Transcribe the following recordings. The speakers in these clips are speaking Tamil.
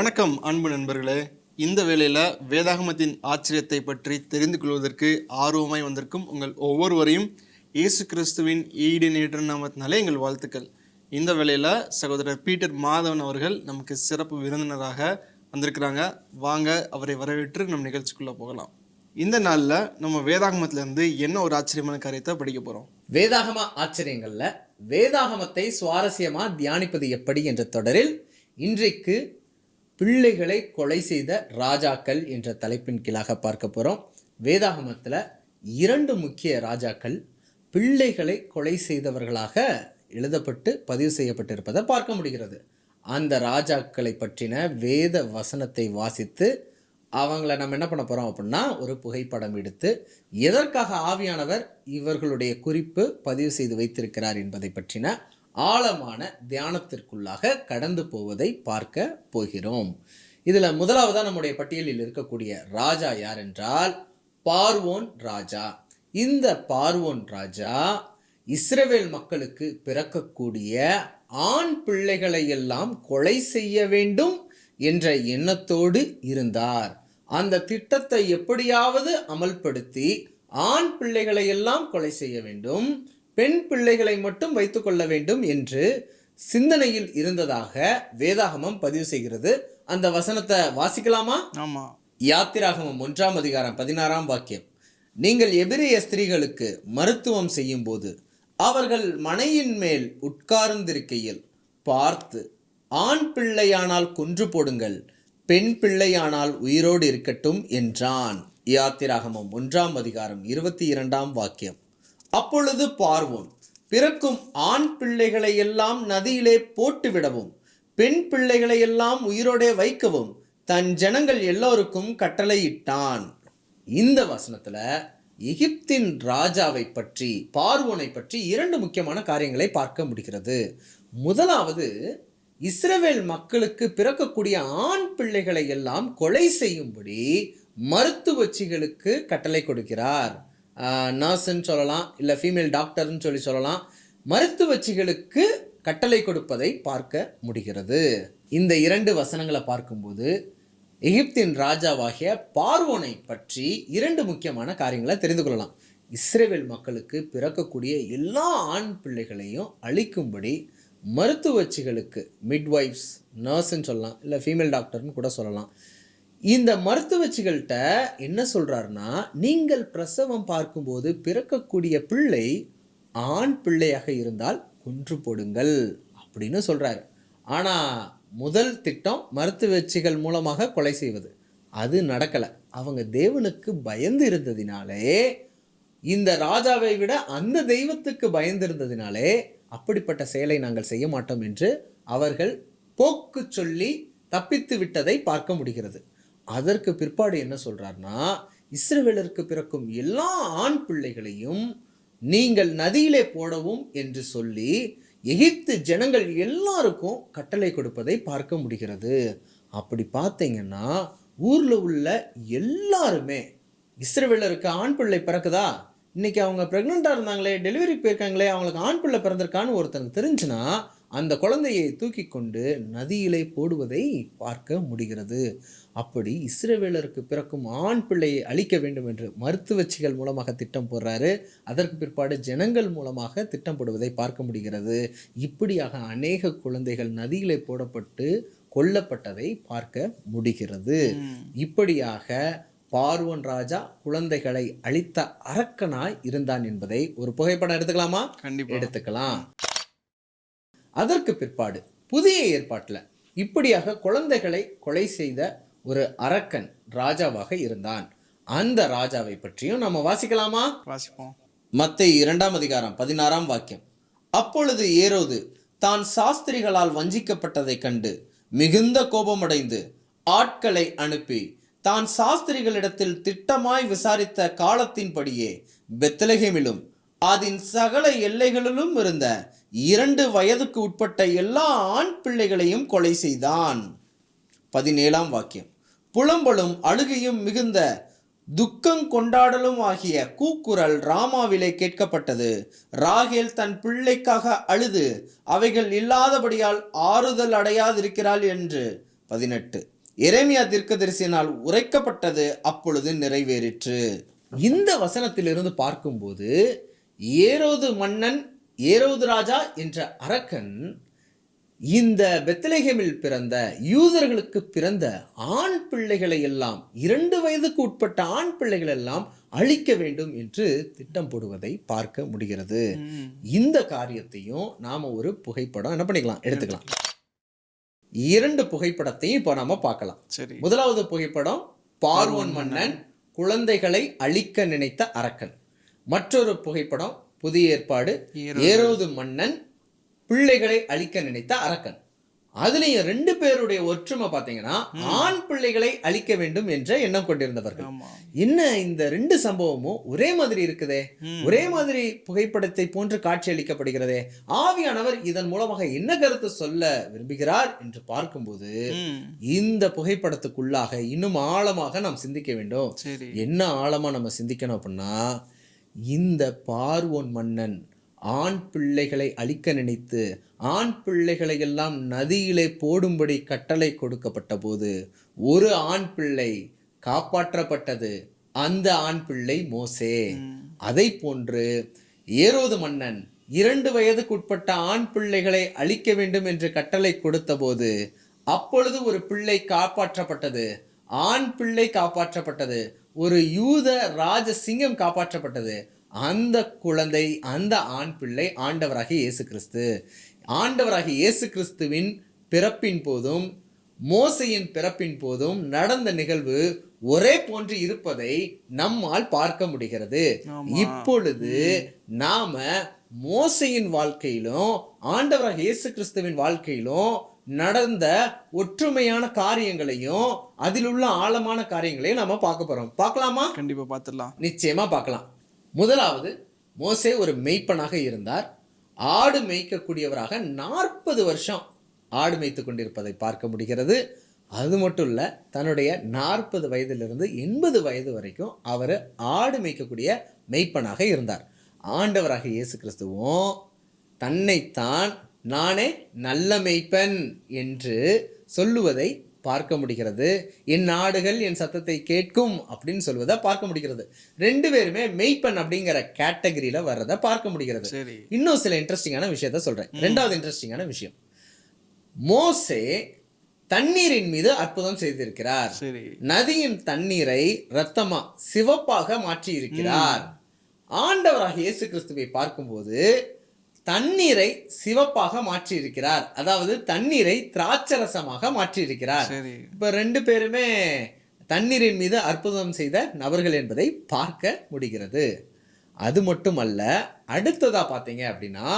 வணக்கம் அன்பு நண்பர்களே. இந்த வேளையில் வேதாகமத்தின் ஆச்சரியத்தை பற்றி தெரிந்து கொள்வதற்கு ஆர்வமாய் வந்திருக்கும் உங்கள் ஒவ்வொருவரையும் இயேசு கிறிஸ்துவின் ஈடு நேற்று நாமத்தினாலே எங்கள் வாழ்த்துக்கள். இந்த வேளையில் சகோதரர் பீட்டர் மாதவன் அவர்கள் நமக்கு சிறப்பு விருந்தினராக வந்திருக்கிறாங்க. வாங்க அவரை வரவேற்று நம் நிகழ்ச்சிக்குள்ளே போகலாம். இந்த நாளில் நம்ம வேதாகமத்திலேருந்து என்ன ஒரு ஆச்சரியமான காரியத்தை படிக்க போகிறோம் வேதாகம ஆச்சரியங்களில் வேதாகமத்தை சுவாரஸ்யமாக தியானிப்பது எப்படி என்ற தொடரில் இன்றைக்கு பிள்ளைகளை கொலை செய்த ராஜாக்கள் என்ற தலைப்பின் கீழாக பார்க்க போகிறோம் வேதாகமத்தில் இரண்டு முக்கிய ராஜாக்கள் பிள்ளைகளை கொலை செய்தவர்களாக எழுதப்பட்டு பதிவு செய்யப்பட்டிருப்பதை பார்க்க முடிகிறது. அந்த ராஜாக்களை பற்றின வேத வசனத்தை வாசித்து அவங்கள நம்ம என்ன பண்ண போகிறோம் அப்படின்னா ஒரு புகைப்படம் எடுத்து எதற்காக ஆவியானவர் இவர்களுடைய குறிப்பு பதிவு செய்து வைத்திருக்கிறார் என்பதை பற்றின ஆழமான தியானத்திற்குள்ளாக கடந்து போவதை பார்க்க போகிறோம். இதில் முதலாவதாக நம்முடைய பட்டியலில் இருக்கக்கூடிய ராஜா யார் என்றால் பார்வோன் ராஜா. இந்த பார்வோன் ராஜா இஸ்ரவேல் மக்களுக்கு பிறக்கக்கூடிய ஆண் பிள்ளைகளை எல்லாம் கொலை செய்ய வேண்டும் என்ற எண்ணத்தோடு இருந்தார். அந்த திட்டத்தை எப்படியாவது அமல்படுத்தி ஆண் பிள்ளைகளை எல்லாம் கொலை செய்ய வேண்டும். பெண் பிள்ளைகளை மட்டும் வைத்துக்கொள்ள வேண்டும் என்று சிந்தனையில் இருந்ததாக வேதாகமம் பதிவு செய்கிறது. அந்த வசனத்தை வாசிக்கலாமா? ஆமாம் யாத்திராகமம் ஒன்றாம் அதிகாரம் பதினாறாம் வாக்கியம். நீங்கள் எபிரிய ஸ்திரீகளுக்கு மருத்துவம் செய்யும்போது அவர்கள் மனையின் மேல் உட்கார்ந்திருக்கையில் பார்த்து ஆண் பிள்ளையானால் கொன்று போடுங்கள் பெண் பிள்ளையானால் உயிரோடு இருக்கட்டும் என்றான். யாத்திராகமம் ஒன்றாம் அதிகாரம் இருபத்தி இரண்டாம் வாக்கியம். அப்பொழுது பார்வோன் பிறக்கும் ஆண் பிள்ளைகளை எல்லாம் நதியிலே போட்டுவிடவும் பெண் பிள்ளைகளை எல்லாம் உயிரோடே வைக்கவும் தன் ஜனங்கள் எல்லோருக்கும் கட்டளையிட்டான். இந்த வசனத்துல எகிப்தின் ராஜாவை பற்றி பார்வோனை பற்றி இரண்டு முக்கியமான காரியங்களை பார்க்க முடிகிறது. முதலாவது இஸ்ரவேல் மக்களுக்கு பிறக்கக்கூடிய ஆண் பிள்ளைகளை எல்லாம் கொலை செய்யும்படி மருத்துவச்சிகளுக்கு கட்டளை கொடுக்கிறார். நர்ஸ்ன்னு சொல்லலாம் இல்லை ஃபீமேல் டாக்டர்னு சொல்லி சொல்லலாம் மருத்துவச்சிகளுக்கு கட்டளை கொடுப்பதை பார்க்க முடிகிறது. இந்த இரண்டு வசனங்களை பார்க்கும்போது எகிப்தின் ராஜாவாகிய பார்வோனை பற்றி இரண்டு முக்கியமான காரியங்களை தெரிந்து கொள்ளலாம். இஸ்ரேல் மக்களுக்கு பிறக்கக்கூடிய எல்லா ஆண் பிள்ளைகளையும் அழிக்கும்படி மருத்துவச்சிகளுக்கு மிட்வைஃப்ஸ் நர்ஸ்ன்னு சொல்லலாம் இல்லை ஃபீமேல் டாக்டர்னு கூட சொல்லலாம். இந்த மருத்துவச்சிகள்கிட்ட என்ன சொல்கிறாருன்னா நீங்கள் பிரசவம் பார்க்கும்போது பிறக்கக்கூடிய பிள்ளை ஆண் பிள்ளையாக இருந்தால் கொன்று போடுங்கள் அப்படின்னு சொல்கிறாரு ஆனால் முதல் திட்டம் மருத்துவச்சிகள் மூலமாக கொலை செய்வது. அது நடக்கலை. அவங்க தேவனுக்கு பயந்து இருந்ததினாலே இந்த ராஜாவை விட அந்த தெய்வத்துக்கு பயந்திருந்ததினாலே அப்படிப்பட்ட செயலை நாங்கள் செய்ய மாட்டோம் என்று அவர்கள் போக்கு சொல்லி தப்பித்து விட்டதை பார்க்க முடிகிறது. அதற்கு பிற்பாடு என்ன சொல்கிறார்னா இஸ்ரவேலருக்கு பிறக்கும் எல்லா ஆண் பிள்ளைகளையும் நீங்கள் நதியிலே போடவும் என்று சொல்லி எகிப்து ஜனங்கள் எல்லாருக்கும் கட்டளை கொடுப்பதை பார்க்க முடிகிறது. அப்படி பார்த்தீங்கன்னா ஊரில் உள்ள எல்லாருமே இஸ்ரவேலருக்கு ஆண் பிள்ளை பிறக்குதா? இன்னைக்கு அவங்க ப்ரெக்னெண்ட்டாக இருந்தாங்களே டெலிவரி போயிருக்காங்களே அவங்களுக்கு ஆண் பிள்ளை பிறந்திருக்கான்னு ஒருத்தனுக்கு தெரிஞ்சுன்னா அந்த குழந்தையை தூக்கி கொண்டு நதியிலே போடுவதை பார்க்க முடிகிறது. அப்படி இஸ்ரவேலருக்கு பிறக்கும் ஆண் பிள்ளையை அழிக்க வேண்டும் என்று மருத்துவச்சிகள் மூலமாக திட்டம் போடுறாரு. அதற்கு பிற்பாடு ஜனங்கள் மூலமாக திட்டம் போடுவதை பார்க்க முடிகிறது. இப்படியாக அநேக குழந்தைகள் நதியிலே போடப்பட்டு கொல்லப்பட்டதை பார்க்க முடிகிறது. இப்படியாக பார்வன் ராஜா குழந்தைகளை அழித்த அரக்கனாய் இருந்தான் என்பதை ஒரு புகைப்படம் எடுத்துக்கலாமா? கண்டிப்பாக எடுத்துக்கலாம். அதற்கு பிற்பாடு புதிய ஏற்பாட்டில் இப்படியாக குழந்தைகளை கொலை செய்த ஒரு அரக்கன் ராஜாவாக இருந்தான். அந்த ராஜாவை பற்றியும் நம்ம வாசிக்கலாமா? வாசிப்போம். மத்தேயு இரண்டாம் அதிகாரம் பதினாறாம் வாக்கியம். அப்பொழுது ஏரோது தான் சாஸ்திரிகளால் வஞ்சிக்கப்பட்டதைக் கண்டு மிகுந்த கோபமடைந்து ஆட்களை அனுப்பி தான் சாஸ்திரிகளிடத்தில் திட்டமாய் விசாரித்த காலத்தின்படியே பெத்லகேமிலும் அதன் சகல எல்லைகளிலும் இருந்த இரண்டு வயதுக்கு உட்பட்ட எல்லா ஆண் பிள்ளைகளையும் கொலை செய்தான். பதினேழாம் வாக்கியம். புலம்பலும் அழுகையும் மிகுந்த துக்கம் கொண்டாடலும் ஆகிய கூக்குரல் ராமாவிலே கேட்கப்பட்டது. ராகேல் தன் பிள்ளைக்காக அழுது அவைகள் இல்லாதபடியால் ஆறுதல் அடையாதிருக்கிறாள் என்று. பதினெட்டு. எரேமியா தீர்க்கதரிசியினால் உரைக்கப்பட்டது அப்பொழுது நிறைவேறிற்று. இந்த வசனத்திலிருந்து பார்க்கும்போது ஏரோது மன்னன் ஏரோது ராஜா என்ற அரக்கன் இந்த பெத்லகேமில் பிறந்த யூதர்களுக்கு பிறந்த ஆண் பிள்ளைகளை எல்லாம் இரண்டு வயதுக்கு உட்பட்ட ஆண் பிள்ளைகள் எல்லாம் அழிக்க வேண்டும் என்று திட்டம் போடுவதை பார்க்க முடிகிறது. இந்த காரியத்தையும் நாம ஒரு புகைப்படம் என்ன பண்ணிக்கலாம்? எடுத்துக்கலாம். இரண்டு புகைப்படத்தையும் இப்போ நாம பார்க்கலாம். சரி. முதலாவது புகைப்படம் பார்வோன் மன்னன். குழந்தைகளை அழிக்க நினைத்த அரக்கன். மற்றொரு புகைப்படம் புதிய ஏற்பாடு ஏரோது. மன்னன் பிள்ளைகளை அழிக்க நினைத்த அரக்கன். அதுலயும் ரெண்டு பேருடைய ஒற்றுமை பாத்தீங்கன்னா ஆண் பிள்ளைகளை அழிக்க வேண்டும் என்ற எண்ணம் கொண்டிருந்தவர்கள். என்ன இந்த ரெண்டு சம்பவமும் ஒரே மாதிரி இருக்குதே. ஒரே மாதிரி புகைப்படத்தை போன்று காட்சி அளிக்கப்படுகிறதே ஆவியானவர் இதன் மூலமாக என்ன கருத்து சொல்ல விரும்புகிறார் என்று பார்க்கும்போது. இந்த புகைப்படத்துக்குள்ளாக இன்னும் ஆழமாக நாம் சிந்திக்க வேண்டும். என்ன ஆழமா நம்ம சிந்திக்கணும் அப்படின்னா இந்த பார்வோன் மன்னன் ஆண் பிள்ளைகளை அழிக்க நினைத்து ஆண் பிள்ளைகளை எல்லாம் நதியிலே போடும்படி கட்டளை கொடுக்கப்பட்ட போது ஒரு ஆண் பிள்ளை காப்பாற்றப்பட்டது அந்த ஆண் பிள்ளை மோசே. அதை போன்று ஏரோது மன்னன் இரண்டு வயதுக்குட்பட்ட ஆண் பிள்ளைகளை அழிக்க வேண்டும் என்று கட்டளை கொடுத்தபோது அப்பொழுது ஒரு பிள்ளை காப்பாற்றப்பட்டது ஆண் பிள்ளை காப்பாற்றப்பட்டது ஒரு யூத ராஜ சிங்கம் காப்பாற்றப்பட்டது. அந்த குழந்தை அந்த ஆண் பிள்ளை ஆண்டவராகிய இயேசு கிறிஸ்து ஆண்டவராகிய இயேசு கிறிஸ்துவின் பிறப்பின் போதும் மோசையின் பிறப்பின் போதும் நடந்த நிகழ்வு ஒரே போன்று இருப்பதை நம்மால் பார்க்க முடிகிறது. இப்பொழுது நாம மோசையின் வாழ்க்கையிலும் ஆண்டவராக இயேசு கிறிஸ்துவின் வாழ்க்கையிலும் நடந்த ஒற்றுமையான காரியங்களையும் அதில் உள்ள ஆழமான காரியங்களையும் நாம பார்க்க போறோம். பார்க்கலாமா? கண்டிப்பா பார்த்துடலாம். நிச்சயமா பார்க்கலாம். முதலாவது மோசே ஒரு மெய்ப்பனாக இருந்தார். ஆடு மேய்க்கக்கூடியவராக நாற்பது வருஷம் ஆடு மேய்த்து கொண்டிருப்பதை பார்க்க முடிகிறது. அது மட்டும் இல்லை தன்னுடைய நாற்பது வயதிலிருந்து எண்பது வயது வரைக்கும் அவர் ஆடு மேய்க்கக்கூடிய மெய்ப்பனாக இருந்தார். ஆண்டவராக இயேசு கிறிஸ்துவும் தன்னைத்தான் நானே நல்ல மெய்ப்பன் என்று சொல்லுவதை பார்க்க முடிகிறது. என் நாடுகள் என் சத்தத்தை கேட்கும் அப்படின்னு சொல்வதை பார்க்க முடிகிறது. ரெண்டு பேருமே மெய்ப்பன் அப்படிங்கிற கேட்டகரியில வர்றதை பார்க்க முடிகிறது. இன்னும் சில இன்ட்ரெஸ்டிங்கான விஷயத்த சொல்றேன். ரெண்டாவது இன்ட்ரெஸ்டிங்கான விஷயம். மோசே தண்ணீரின் மீது அற்புதம் செய்திருக்கிறார். நதியின் தண்ணீரை ரத்தமா சிவப்பாக மாற்றி இருக்கிறார் ஆண்டவராக இயேசு கிறிஸ்துவை பார்க்கும்போது தண்ணீரை சிவப்பாக மாற்றி இருக்கிறார் அதாவது தண்ணீரை திராட்சரசமாக மாற்றி இருக்கிறார் சரி. இப்ப ரெண்டு பேருமே தண்ணீரின் மீது அற்புதம் செய்த நபர்கள் என்பதை பார்க்க முடிகிறது. அது மட்டுமல்ல அடுத்ததா பார்த்தீங்க அப்படின்னா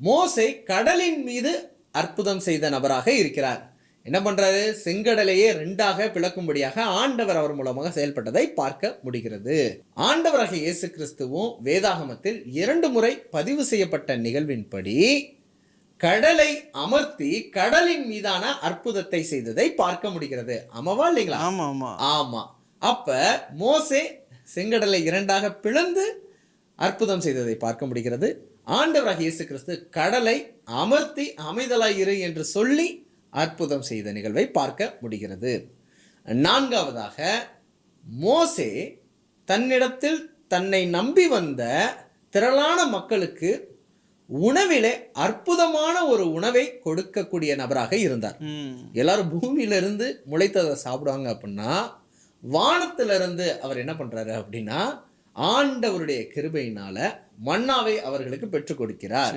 மோசே கடலின் மீது அற்புதம் செய்த நபராக இருக்கிறார். என்ன பண்றாரு? செங்கடலையே ரெண்டாக பிளக்கும்படியாக ஆண்டவர் அவர் மூலமாக செயல்பட்டதை பார்க்க முடிகிறது. ஆண்டவராக இயேசு கிறிஸ்துவும் வேதாகமத்தில் இரண்டு முறை பதிவு செய்யப்பட்ட நிகழ்வின்படி கடலை அமர்த்தி கடலின் மீதான அற்புதத்தை செய்ததை பார்க்க முடிகிறது. ஆமாவா இல்லைங்களா? ஆமா ஆமா. ஆமா. அப்ப மோசே செங்கடலை இரண்டாக பிளந்து அற்புதம் செய்ததை பார்க்க முடிகிறது. ஆண்டவராக இயேசு கிறிஸ்து கடலை அமர்த்தி அமைதலாய் இரு என்று சொல்லி அற்புதம் செய்த நிகழ்வை பார்க்க முடிகிறது. நான்காவதாக மோசே தன்னிடத்தில் தன்னை நம்பி வந்த திரளான மக்களுக்கு உணவிலே அற்புதமான ஒரு உணவை கொடுக்கக்கூடிய நபராக இருந்தார். எல்லாரும் பூமியில இருந்து முளைத்ததை சாப்பிடுவாங்க அப்படின்னா வானத்துல இருந்து அவர் என்ன பண்றாரு அப்படின்னா ஆண்டவருடைய கிருபையினால மன்னாவை அவர்களுக்கு பெற்றுக் கொடுக்கிறார்.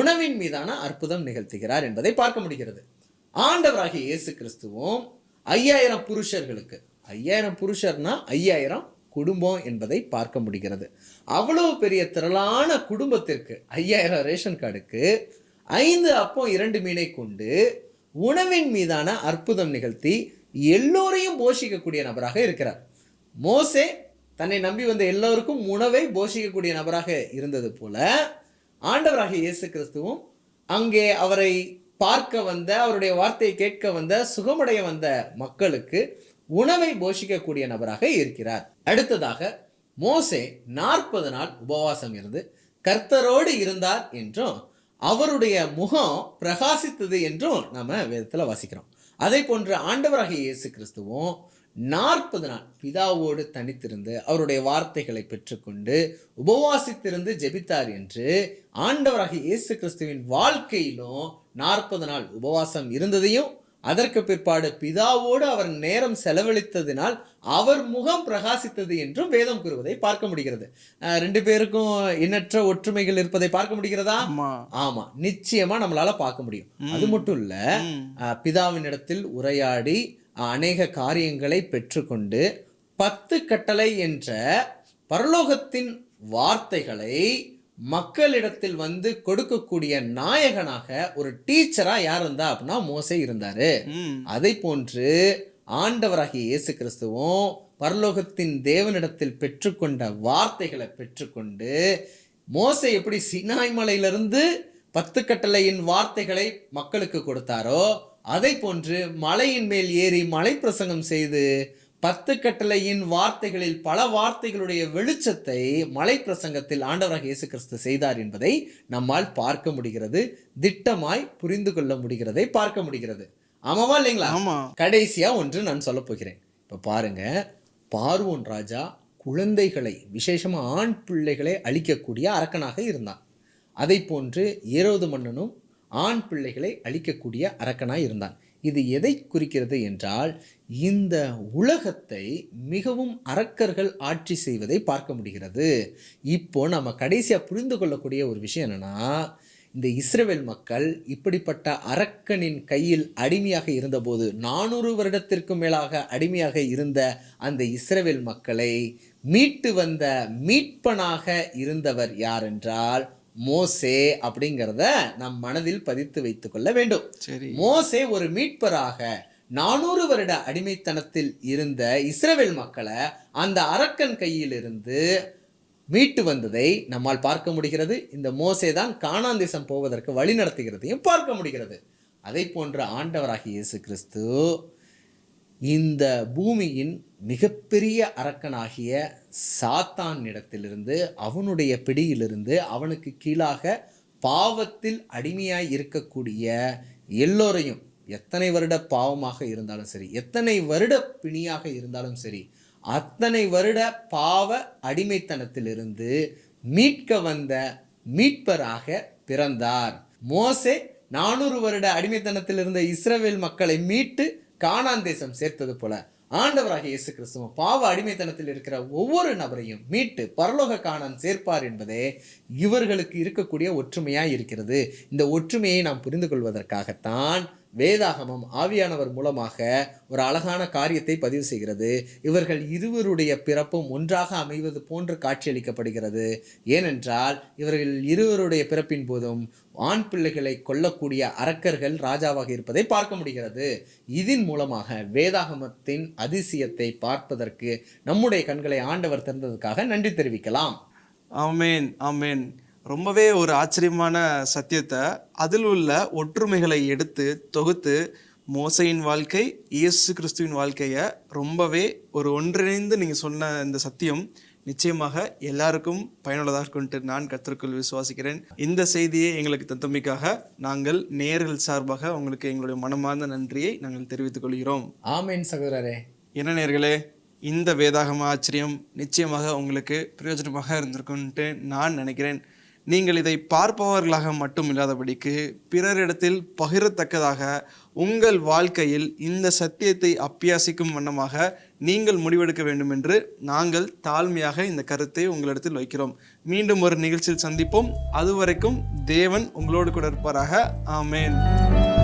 உணவின் மீதான அற்புதம் நிகழ்த்துகிறார் என்பதை பார்க்க முடிகிறது. ஆண்டவராகிய இயேசு கிறிஸ்துவும் ஐயாயிரம் புருஷர்களுக்கு. ஐயாயிரம் புருஷர்னா ஐயாயிரம் குடும்பம் என்பதை பார்க்க முடிகிறது. அவ்வளவு பெரிய திரளான குடும்பத்திற்கு ஐயாயிரம் ரேஷன் கார்டுக்கு ஐந்து அப்பம் இரண்டு மீனை கொண்டு உணவின் மீதான அற்புதம் நிகழ்த்தி எல்லோரையும் போஷிக்கக்கூடிய நபராக இருக்கிறார். மோசே தன்னை நம்பி வந்த எல்லோருக்கும் உணவை போஷிக்கக்கூடிய நபராக இருந்தது போல ஆண்டவராக இயேசு கிறிஸ்துவும் அங்கே அவரை பார்க்க வந்த அவருடைய வார்த்தையை கேட்க வந்த சுகமடைய வந்த மக்களுக்கு உணவை போஷிக்கக்கூடிய நபராக இருக்கிறார். அடுத்ததாக மோசே நாற்பது நாள் உபவாசம் இருந்து கர்த்தரோடு இருந்தார் என்றும் அவருடைய முகம் பிரகாசித்தது என்றும் நம்ம வேதத்தில் வாசிக்கிறோம். அதே போன்று ஆண்டவராகிய இயேசு கிறிஸ்துவும் நாற்பது நாள் பிதாவோடு தனித்திருந்து அவருடைய வார்த்தைகளை பெற்றுக்கொண்டு உபவாசித்திருந்து ஜெபித்தார் என்று ஆண்டவராகிய இயேசு கிறிஸ்துவின் வாழ்க்கையிலும் நாற்பது நாள் உபவாசம் இருந்ததையும் அதற்கு பிற்பாடு பிதாவோடு அவர் நேரம் செலவழித்ததினால் அவர் முகம் பிரகாசித்தது என்றும் வேதம் கூறுவதை பார்க்க முடிகிறது. அஹ் ரெண்டு பேருக்கும் எண்ணற்ற ஒற்றுமைகள் இருப்பதை பார்க்க முடிகிறதா? ஆமா. ஆமா. நிச்சயமா நம்மளால பார்க்க முடியும். அது மட்டும் இல்ல ம். அஹ் பிதாவினிடத்தில் உரையாடி அநேக காரியங்களை பெற்றுக்கொண்டு பத்து கட்டளை என்ற பரலோகத்தின் வார்த்தைகளை மக்களிடத்தில் வந்து கொடுக்கக்கூடிய நாயகனாக ஒரு டீச்சரா யார் இருந்தா அப்படின்னா மோசே இருந்தாரு. அதை போன்று ஆண்டவராகிய இயேசு கிறிஸ்துவும் பரலோகத்தின் தேவனிடத்தில் பெற்றுக்கொண்ட வார்த்தைகளை பெற்றுக்கொண்டு மோசே எப்படி சினாய் மலையிலிருந்து பத்து கட்டளையின் வார்த்தைகளை மக்களுக்கு கொடுத்தாரோ அதை போன்று மலையின் மேல் ஏறி மலை பிரசங்கம் செய்து பத்து கட்டளையின் வார்த்தைகளில் பல வார்த்தைகளுடைய வெளிச்சத்தை மலை பிரசங்கத்தில் ஆண்டவராக இயேசு கிறிஸ்து செய்தார் என்பதை நம்மால் பார்க்க முடிகிறது திட்டமாய் புரிந்து கொள்ள முடிகிறதை பார்க்க முடிகிறது. ஆமாவா இல்லைங்களா? கடைசியா ஒன்று நான் சொல்ல போகிறேன். இப்போ பாருங்க பார்வோன் ராஜா குழந்தைகளை விசேஷமா ஆண் பிள்ளைகளை அழிக்கக்கூடிய அரக்கனாக இருந்தான். அதை போன்று ஏரோது மன்னனும் ஆண் பிள்ளைகளை அழிக்கக்கூடிய அரக்கனாய் இருந்தான். இது எதை குறிக்கிறது என்றால் இந்த உலகத்தை மிகவும் அரக்கர்கள் ஆட்சி செய்வதை பார்க்க முடிகிறது. இப்போ நம்ம கடைசியாக புரிந்து கொள்ளக்கூடிய ஒரு விஷயம் என்னென்னா இந்த இஸ்ரேல் மக்கள் இப்படிப்பட்ட அரக்கனின் கையில் அடிமையாக இருந்தபோது நானூறு வருடத்திற்கும் மேலாக அடிமையாக இருந்த அந்த இஸ்ரேல் மக்களை மீட்டு வந்த மீட்பனாக இருந்தவர் யார் என்றால் மோசே அப்படிங்கிறத நம் மனதில் பதித்து வைத்துக் கொள்ள வேண்டும். சரி. மோசே ஒரு மீட்பராக நானூறு வருட அடிமைத்தனத்தில் இருந்த இஸ்ரவேல் மக்களை அந்த அரக்கன் கையிலிருந்து மீட்டு வந்ததை நம்மால் பார்க்க முடிகிறது. இந்த மோசே தான் கானான் தேசம் போவதற்கு வழி நடத்துகிறதையும் பார்க்க முடிகிறது. அதை போன்ற ஆண்டவராகிய இயேசு கிறிஸ்து இந்த பூமியின் மிகப்பெரிய அரக்கனாகிய சாத்தான் இடத்திலிருந்து அவனுடைய பிடியிலிருந்து அவனுக்கு கீழாக பாவத்தில் அடிமையாய் இருக்கக்கூடிய எல்லோரையும் எத்தனை வருட பாவமாக இருந்தாலும் சரி எத்தனை வருட பிணியாக இருந்தாலும் சரி அத்தனை வருட பாவ அடிமைத்தனத்திலிருந்து மீட்க வந்த மீட்பராக பிறந்தார். மோசே நானூறு வருட அடிமைத்தனத்தில் இருந்த இஸ்ரவேல் மக்களை மீட்டு காணாந்தேசம் சேர்த்தது போல ஆண்டவராக இயேசு கிறிஸ்துவ பாவ அடிமைத்தனத்தில் இருக்கிற ஒவ்வொரு நபரையும் மீட்டு பரலோக காணம் சேர்ப்பார் என்பதே இவர்களுக்கு இருக்கக்கூடிய ஒற்றுமையாக இருக்கிறது. இந்த ஒற்றுமையை நாம் புரிந்து கொள்வதற்காகத்தான் வேதாகமம் ஆவியானவர் மூலமாக ஒரு அழகான காரியத்தை பதிவு செய்கிறது. இவர்கள் இருவருடைய பிறப்பும் ஒன்றாக அமைவது போன்று காட்சியளிக்கப்படுகிறது. ஏனென்றால் இவர்கள் இருவருடைய பிறப்பின் போதும் ஆண் பிள்ளைகளை கொல்லக்கூடிய அரக்கர்கள் ராஜாவாக இருப்பதை பார்க்க முடிகிறது. இதன் மூலமாக வேதாகமத்தின் அதிசயத்தை பார்ப்பதற்கு நம்முடைய கண்களை ஆண்டவர் திறந்ததுக்காக நன்றி தெரிவிக்கலாம். ஆமேன் ஆமேன். ரொம்பவே ஒரு ஆச்சரியமான சத்தியத்தை. அதில் உள்ள ஒற்றுமைகளை எடுத்து தொகுத்து மோசையின் வாழ்க்கை இயேசு கிறிஸ்துவின் வாழ்க்கையை ரொம்பவே ஒரு ஒன்றிணைந்து நீங்கள் சொன்ன இந்த சத்தியம் நிச்சயமாக எல்லாருக்கும் பயனுள்ளதாக இருக்கும்ட்டு நான் கத்திற்குள் விசுவாசிக்கிறேன். இந்த செய்தியை எங்களுக்கு தந்தமைக்காக நாங்கள் நேர்கள் சார்பாக உங்களுக்கு எங்களுடைய மனமார்ந்த நன்றியை நாங்கள் தெரிவித்துக் கொள்கிறோம். ஆமேன் சகோதரரே. என்ன நேர்களே இந்த வேதாகம ஆச்சரியம் நிச்சயமாக உங்களுக்கு பிரயோஜனமாக இருந்திருக்கும்ட்டு நான் நினைக்கிறேன். நீங்கள் இதை பார்ப்பவர்களாக மட்டும் இல்லாதபடிக்கு பிறரிடத்தில் பகிரத்தக்கதாக உங்கள் வாழ்க்கையில் இந்த சத்தியத்தை அப்பியாசிக்கும் வண்ணமாக நீங்கள் முடிவெடுக்க வேண்டும் என்று நாங்கள் தாழ்மையாக இந்த கருத்தை உங்களிடத்தில் வைக்கிறோம். மீண்டும் ஒரு நிகழ்ச்சியில் சந்திப்போம். அதுவரைக்கும் தேவன் உங்களோடு கூட இருப்பாராக. ஆமேன்.